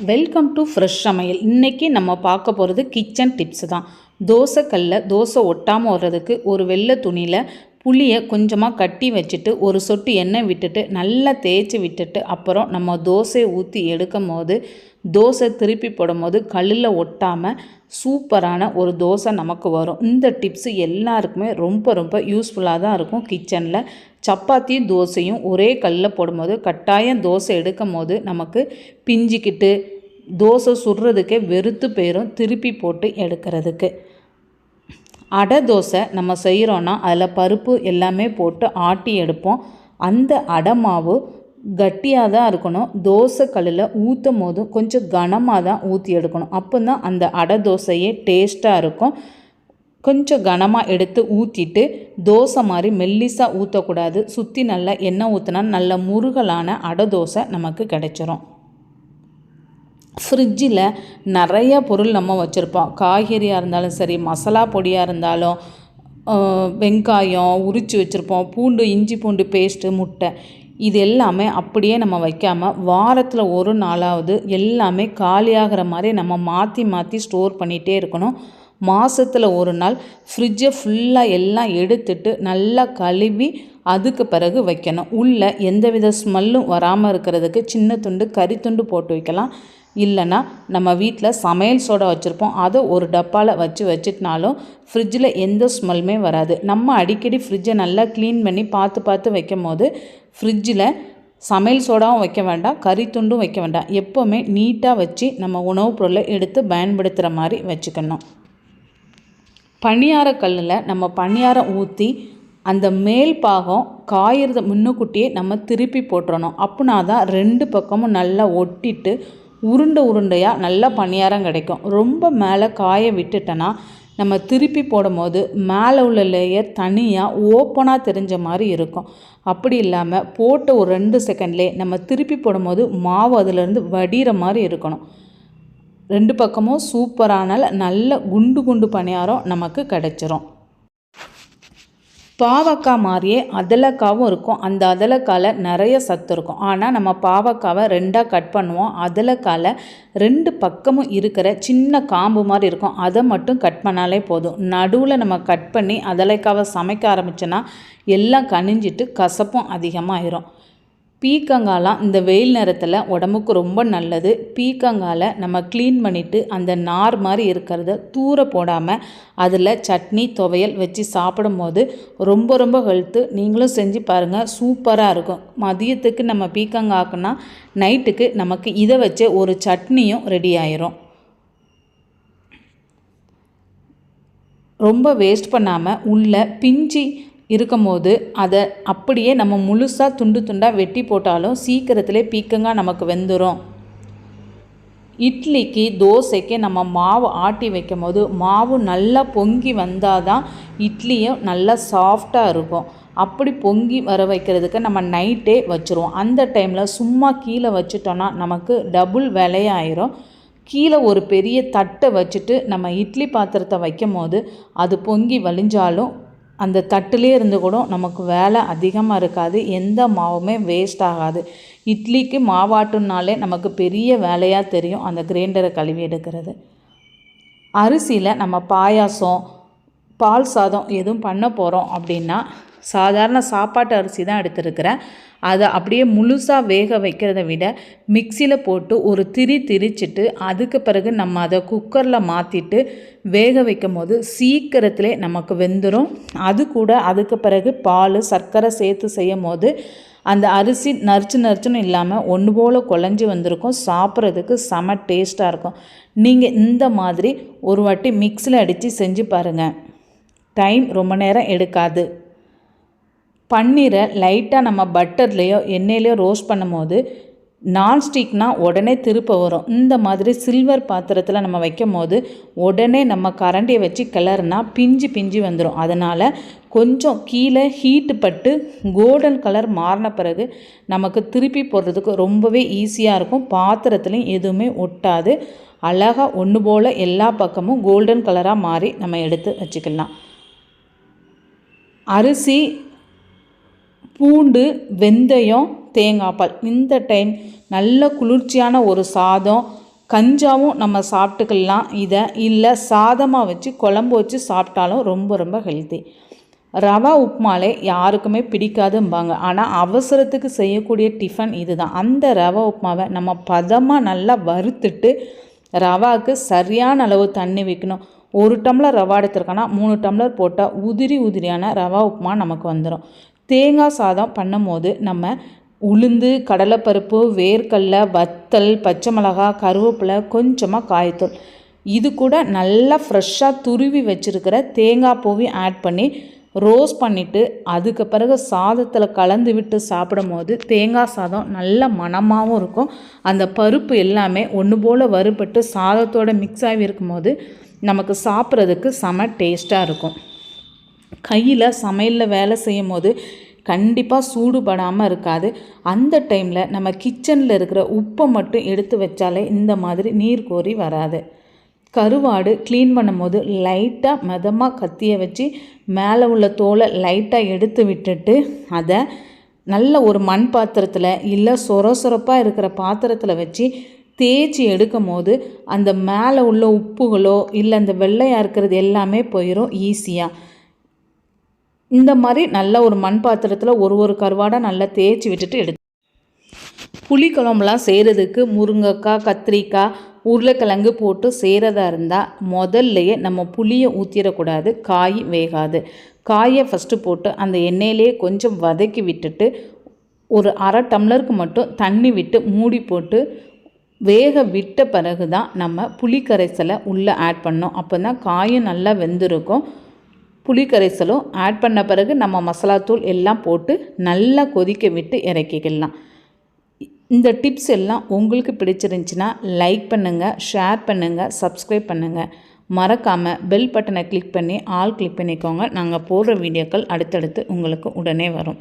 Welcome to fresh சமையல். இன்றைக்கி நம்ம பார்க்க போகிறது கிச்சன் டிப்ஸ் தான். தோசைக்கல்ல தோசை ஒட்டாமல் வர்றதுக்கு ஒரு வெள்ளை துணியில் புளியை கொஞ்சமாக கட்டி வச்சுட்டு ஒரு சொட்டு எண்ணெய் விட்டுட்டு நல்லா தேய்ச்சி விட்டுட்டு அப்புறம் நம்ம தோசையை ஊற்றி எடுக்கும் போது தோசை திருப்பி போடும்போது கல்லில் ஒட்டாமல் சூப்பரான ஒரு தோசை நமக்கு வரும். இந்த டிப்ஸு எல்லாருக்குமே ரொம்ப ரொம்ப யூஸ்ஃபுல்லாக தான் இருக்கும். கிச்சனில் சப்பாத்தியும் தோசையும் ஒரே கல்லில் போடும்போது கட்டாயம் தோசை எடுக்கும் போது நமக்கு பிஞ்சிக்கிட்டு தோசை சுடுறதுக்கே வெறுத்து போயிடும் திருப்பி போட்டு எடுக்கிறதுக்கு. அடை தோசை நம்ம செய்கிறோன்னா அதில் பருப்பு எல்லாமே போட்டு ஆட்டி எடுப்போம். அந்த அடை மாவு கட்டியாக தான் இருக்கணும். தோசை கல்லில் ஊற்றும் போதும் கொஞ்சம் கனமாக தான் ஊற்றி எடுக்கணும். அப்போ தான் அந்த அடை தோசையே டேஸ்ட்டாக இருக்கும். கொஞ்சம் கனமாக எடுத்து ஊற்றிட்டு தோசை மாதிரி மெல்லிசாக ஊற்றக்கூடாது சுற்றி நல்லா எண்ணெய் ஊற்றினா நல்ல முருகலான அடை தோசை நமக்கு கிடைச்சிரும். ஃப்ரிட்ஜில் நிறைய பொருள் நம்ம வச்சுருப்போம். காய்கறியாக இருந்தாலும் சரி மசாலா பொடியாக இருந்தாலும் வெங்காயம் உரித்து வச்சுருப்போம். பூண்டு இஞ்சி பூண்டு பேஸ்ட்டு முட்டை. இது எல்லாமே அப்படியே நம்ம வைக்காமல் வாரத்தில் ஒரு நாளாவது எல்லாமே காலியாகிற மாதிரி நம்ம மாற்றி மாற்றி ஸ்டோர் பண்ணிகிட்டே இருக்கணும். மாதத்தில் ஒரு நாள் ஃப்ரிட்ஜை ஃபுல்லாக எல்லாம் எடுத்துட்டு நல்லா கழுவி அதுக்கு பிறகு வைக்கணும். உள்ளே எந்தவித ஸ்மெல்லும் வராமல் இருக்கிறதுக்கு சின்ன துண்டு கறி துண்டு போட்டு வைக்கலாம். இல்லைன்னா நம்ம வீட்டில் சமையல் சோடா வச்சுருப்போம். அதை ஒரு டப்பாவில் வச்சு வச்சிட்டினாலும் ஃப்ரிட்ஜில் எந்த ஸ்மெல்லுமே வராது. நம்ம அடிக்கடி ஃப்ரிட்ஜை நல்லா க்ளீன் பண்ணி பார்த்து பார்த்து வைக்கும் போது ஃப்ரிட்ஜில் சமையல் சோடாவும் வைக்க வேண்டாம் கறி துண்டும் வைக்க வேண்டாம். எப்போவுமே நீட்டாக வச்சு நம்ம உணவுப் பொருளை எடுத்து பயன்படுத்துகிற மாதிரி வச்சுக்கணும். பணியார கல்லில் நம்ம பணியாரம் ஊற்றி அந்த மேல் பாகம் காயறத முன்னுக்குட்டியே நம்ம திருப்பி போட்டுறணும். அப்படின்னா தான் ரெண்டு பக்கமும் நல்லா ஒட்டிட்டு உருண்டை உருண்டையாக நல்லா பணியாரம் கிடைக்கும். ரொம்ப மேலே காய விட்டுட்டோன்னா நம்ம திருப்பி போடும்போது மேலே உள்ள லேயர் தனியாக ஓப்பனாக தெரிஞ்ச மாதிரி இருக்கும். அப்படி இல்லாமல் போட்ட ஒரு ரெண்டு செகண்ட்லேயே நம்ம திருப்பி போடும்போது மாவு அதிலேருந்து வடிகிற மாதிரி இருக்கணும். ரெண்டு பக்கமும் சூப்பரான நல்ல குண்டு குண்டு பணியாரம் நமக்கு கிடைச்சிரும். பாவக்காய் மாதிரியே அதலக்காவும் இருக்கும். அந்த அதலக்காயில் நிறைய சத்து இருக்கும். ஆனால் நம்ம பாவக்காவை ரெண்டாக கட் பண்ணுவோம். அதலக்காயில் ரெண்டு பக்கமும் இருக்கிற சின்ன காம்பு மாதிரி இருக்கும். அதை மட்டும் கட் பண்ணாலே போதும். நடுவில் நம்ம கட் பண்ணி அதலைக்காவை சமைக்க ஆரம்பிச்சோன்னா எல்லாம் கனிஞ்சிட்டு கசப்பும் அதிகமாகிடும் பீக்கங்காலாம் இந்த வெயில் நேரத்தில் உடம்புக்கு ரொம்ப நல்லது. பீக்கங்கால நம்ம க்ளீன் பண்ணிவிட்டு அந்த நார் மாதிரி இருக்கிறத தூர போடாமல் அதில் சட்னி துவையல் வச்சு சாப்பிடும்போது ரொம்ப ரொம்ப ஹெல்த்து நீங்களும் செஞ்சு பாருங்கள் சூப்பராக இருக்கும். மதியத்துக்கு நம்ம பீக்கங்காக்குனா நைட்டுக்கு நமக்கு இதை வச்சு ஒரு சட்னியும் ரெடி ஆயிரும். ரொம்ப வேஸ்ட் பண்ணாமல் உள்ள பிஞ்சி இருக்கும்போது அதை அப்படியே நம்ம முழுசாக துண்டு துண்டாக வெட்டி போட்டாலும் சீக்கிரத்திலே பீக்கங்காய் நமக்கு வெந்துடும் இட்லிக்கு தோசைக்கு நம்ம மாவு ஆட்டி வைக்கும் போது மாவு நல்லா பொங்கி வந்தால் தான் இட்லியும் நல்லா சாஃப்டாக இருக்கும். அப்படி பொங்கி வர வைக்கிறதுக்கு நம்ம நைட்டே வச்சுருவோம். அந்த டைமில் சும்மா கீழே வச்சுட்டோன்னா நமக்கு டபுள் விலையாயிரும். கீழே ஒரு பெரிய தட்டை வச்சுட்டு நம்ம இட்லி பாத்திரத்தை வைக்கும் போது அது பொங்கி வழிஞ்சாலும் அந்த தட்டுலேயே இருந்து கூட நமக்கு வேலை அதிகமாக இருக்காது. எந்த மாவுமே வேஸ்ட் ஆகாது. இட்லிக்கு மாவாட்டுனாலே நமக்கு பெரிய வேலையாக தெரியும். அந்த கிரைண்டரை கழுவி எடுக்கிறது. அரிசியில் நம்ம பாயாசம் பால் சாதம் எதுவும் பண்ண போகிறோம் அப்படின்னா சாதாரண சாப்பாட்டு அரிசி தான் எடுத்துருக்கிறேன். அதை அப்படியே முழுசாக வேக வைக்கிறத விட மிக்சியில் போட்டு ஒரு திரி திரிச்சிட்டு அதுக்கு பிறகு நம்ம அதை குக்கரில் மாற்றிட்டு வேக வைக்கும் போது சீக்கிரத்திலே நமக்கு வெந்துடும் அது கூட அதுக்கு பிறகு பால் சர்க்கரை சேர்த்து செய்யும் போது அந்த அரிசி நரிச்சு நரிச்சுன்னு இல்லாமல் ஒன்று போல் குழஞ்சி வந்திருக்கும். சாப்பிட்றதுக்கு செம டேஸ்ட்டாக இருக்கும். நீங்கள் இந்த மாதிரி ஒரு வாட்டி மிக்ஸியில் அடித்து செஞ்சு பாருங்கள் டைம் ரொம்ப நேரம் எடுக்காது. பன்னீரை லைட்டாக நம்ம பட்டர்லேயோ எண்ணெயிலையோ ரோஸ்ட் பண்ணும்போது நான்ஸ்டிக்னால் உடனே திருப்ப வரும். இந்த மாதிரி சில்வர் பாத்திரத்தில் நம்ம வைக்கும் போது உடனே நம்ம கரண்டியை வச்சு கிளறுனா பிஞ்சு பிஞ்சு வந்துடும் அதனால் கொஞ்சம் கீழே ஹீட்டு பட்டு கோல்டன் கலர் மாறின பிறகு நமக்கு திருப்பி போடுறதுக்கு ரொம்பவே ஈஸியாக இருக்கும். பாத்திரத்துலையும் எதுவுமே ஒட்டாது. அழகாக ஒன்று போல் எல்லா பக்கமும் கோல்டன் கலராக மாறி நம்ம எடுத்து வச்சுக்கலாம். அரிசி பூண்டு வெந்தயம் தேங்காய் பால் இந்த டைம் நல்ல குளிர்ச்சியான ஒரு சாதம். கஞ்சாவும் நம்ம சாப்பிட்டுக்கலாம் இதை. இல்லை சாதமாக வச்சு குழம்பு வச்சு சாப்பிட்டாலும் ரொம்ப ரொம்ப ஹெல்த்தி ரவா உப்புமாலே யாருக்குமே பிடிக்காதும்பாங்க. ஆனால் அவசரத்துக்கு செய்யக்கூடிய டிஃபன் இதுதான். அந்த ரவா உப்புமாவை நம்ம பதமாக நல்லா வறுத்துட்டு ரவாவுக்கு சரியான அளவு தண்ணி வைக்கணும். ஒரு டம்ளர் ரவா எடுத்துருக்கோன்னா மூணு டம்ளர் போட்டால் உதிரி உதிரியான ரவா உப்புமா நமக்கு வந்துடும் தேங்காய் சாதம் பண்ணும்போது நம்ம உளுந்து கடலைப்பருப்பு வேர்க்கடல வத்தல் பச்சை மிளகா கருவேப்பிலை கொஞ்சமாக காயத்தூள். இது கூட நல்லா ஃப்ரெஷ்ஷாக துருவி வச்சுருக்கிற தேங்காய் பூவையும் ஆட் பண்ணி ரோஸ் பண்ணிவிட்டு அதுக்கு பிறகு சாதத்தில் கலந்து விட்டு சாப்பிடும் போது தேங்காய் சாதம் நல்ல மணமாகவும் இருக்கும். அந்த பருப்பு எல்லாமே ஒன்று போல் வறுபட்டு சாதத்தோடு மிக்ஸ் ஆகி இருக்கும்போது நமக்கு சாப்பிட்றதுக்கு செம டேஸ்ட்டாக இருக்கும். கையில் சமையலில் வேலை செய்யும் போது கண்டிப்பாக சூடுபடாமல் இருக்காது. அந்த டைமில் நம்ம கிச்சனில் இருக்கிற உப்பை மட்டும் எடுத்து வச்சாலே இந்த மாதிரி நீர் கோரி வராது. கருவாடு க்ளீன் பண்ணும்போது லைட்டாக மிதமாக கத்தியை வச்சு மேலே உள்ள தோலை லைட்டாக எடுத்து விட்டுட்டு அதை நல்ல ஒரு மண் பாத்திரத்தில் இல்லை சொர சொரப்பாக இருக்கிற பாத்திரத்தில் வச்சு தேய்ச்சி எடுக்கும் போது அந்த மேலே உள்ள உப்புகளோ இல்லை அந்த வெள்ளையாக இருக்கிறது எல்லாமே போயிடும் ஈஸியாக இந்த மாதிரி நல்ல ஒரு மண் பாத்திரத்தில் ஒரு ஒரு கருவாடை நல்லா தேய்ச்சி விட்டுட்டு எடு புளிக்குழம்புலாம் செய்கிறதுக்கு முருங்கைக்காய் கத்திரிக்காய் உருளைக்கிழங்கு போட்டு செய்கிறதா இருந்தால் முதல்லையே நம்ம புளியை ஊற்றிடக்கூடாது காய் வேகாது. காயை ஃபஸ்ட்டு போட்டு அந்த எண்ணெயிலே கொஞ்சம் வதக்கி விட்டுட்டு ஒரு அரை டம்ளருக்கு மட்டும் தண்ணி விட்டு மூடி போட்டு வேக விட்ட பிறகு தான் நம்ம புளி கரைசலை உள்ளே ஆட் பண்ணோம் அப்போ தான் காயும் நல்லா வெந்திருக்கும். புளி கரைசலும் ஆட் பண்ண பிறகு நம்ம மசாலாத்தூள் எல்லாம் போட்டு நல்லா கொதிக்க விட்டு இறக்கிக்கலாம். இந்த டிப்ஸ் எல்லாம் உங்களுக்கு பிடிச்சிருந்துச்சின்னா லைக் பண்ணுங்கள் ஷேர் பண்ணுங்கள் சப்ஸ்கிரைப் பண்ணுங்கள் மறக்காமல் பெல் பட்டனை கிளிக் பண்ணி ஆல் கிளிக் பண்ணிக்கோங்க. நாங்கள் போடுற வீடியோக்கள் அடுத்தடுத்து உங்களுக்கு உடனே வரும்.